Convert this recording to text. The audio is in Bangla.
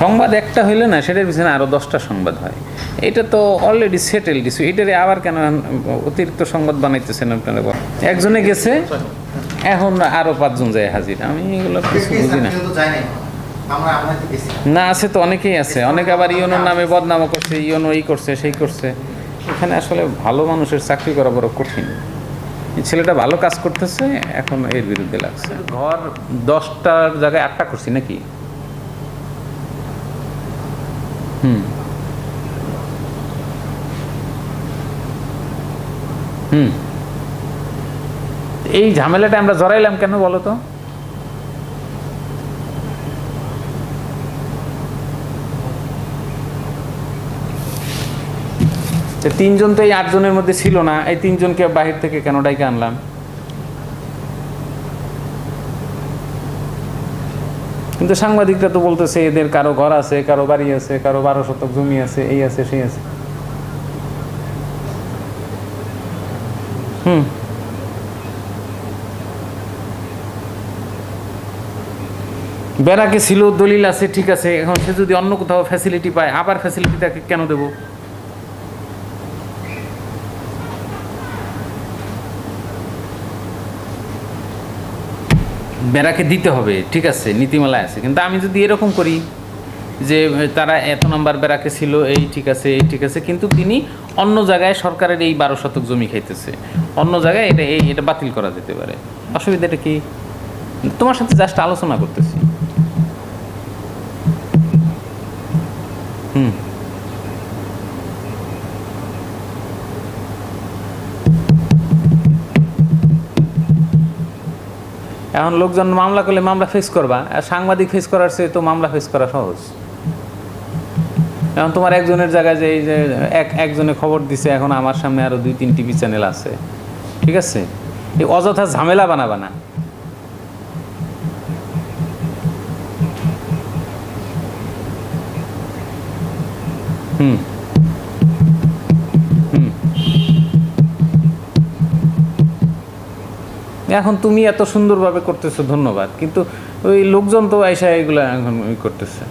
সংবাদ একটা হইলে না সেটার পিছনে আরও দশটা সংবাদ হয়। এটা তো অলরেডি সেটেলড ইস্যু এটারে আবার কেন অতিরিক্ত সংবাদ বানাইতেছেন আপনারা? একজনে গেছে এখন আরও পাঁচজন যায় হাজির। আমি এগুলো কিছু বুঝি না। না আছে তো অনেকেই আছে। অনেকে আবার ইয়নোর নামে বদনামও করছে ইয়নো এই করছে সেই করছে। এখানে আসলে ভালো মানুষের চাকরি করা বড় কঠিন। ছেলেটা ভালো কাজ করতেছে এখন এর বিরুদ্ধে লাগছে। ঘর দশটার জায়গায় আটটা করছি নাকি? হুম। হুম। এই ঝামেলাটা আমরা জড়াইলাম কেন বলো তো? তিনজন তো এই আটজনের মধ্যে ছিল না, এই তিনজনকে বাহির থেকে কেন ডাইকে আনলাম? কিন্তু সাংবাদিকরা তো বলতেছে, এদের কারও ঘর আছে, কারও বাড়ি আছে, কারও বারো শতক জমি আছে, এই আছে, সেই আছে। হুম। বেড়াকে ছিল, দলিল আছে, ঠিক আছে, এখন সে যদি অন্য কোথাও ফ্যাসিলিটি পায়, আবার ফ্যাসিলিটি তাকে কেন দেবো? বেড়াকে দিতে হবে, ঠিক আছে, নীতিমালায় আছে। কিন্তু আমি যদি এরকম করি যে তারা এত নাম্বার বেড়াকে ছিল, এই ঠিক আছে, এই ঠিক আছে, কিন্তু তিনি অন্য জায়গায় সরকারের এই বারো শতক জমি খাইতেছে। অন্য জায়গায় এটা, এই, এটা বাতিল করা যেতে পারে। অসুবিধাটা কি? তোমার সাথে জাস্ট আলোচনা করতেছি। হুম। এখন লোকজন মামলা করলে মামলা ফেস করবা, আর সাংবাদিক ফেস করার চেয়ে তো মামলা ফেস করা সহজ। এখন তোমার একজনের জায়গায় যে এই যে এক, একজনে খবর দিছে, এখন আমার সামনে আরও দুই তিন টিভি চ্যানেল আছে। ঠিক আছে? এই অযথা ঝামেলা বানাবা না। হুম। এখন তুমি এত সুন্দরভাবে করতেছো ধন্যবাদ। কিন্তু ওই লোকজন তো আইসা এগুলো এখন করতেছে।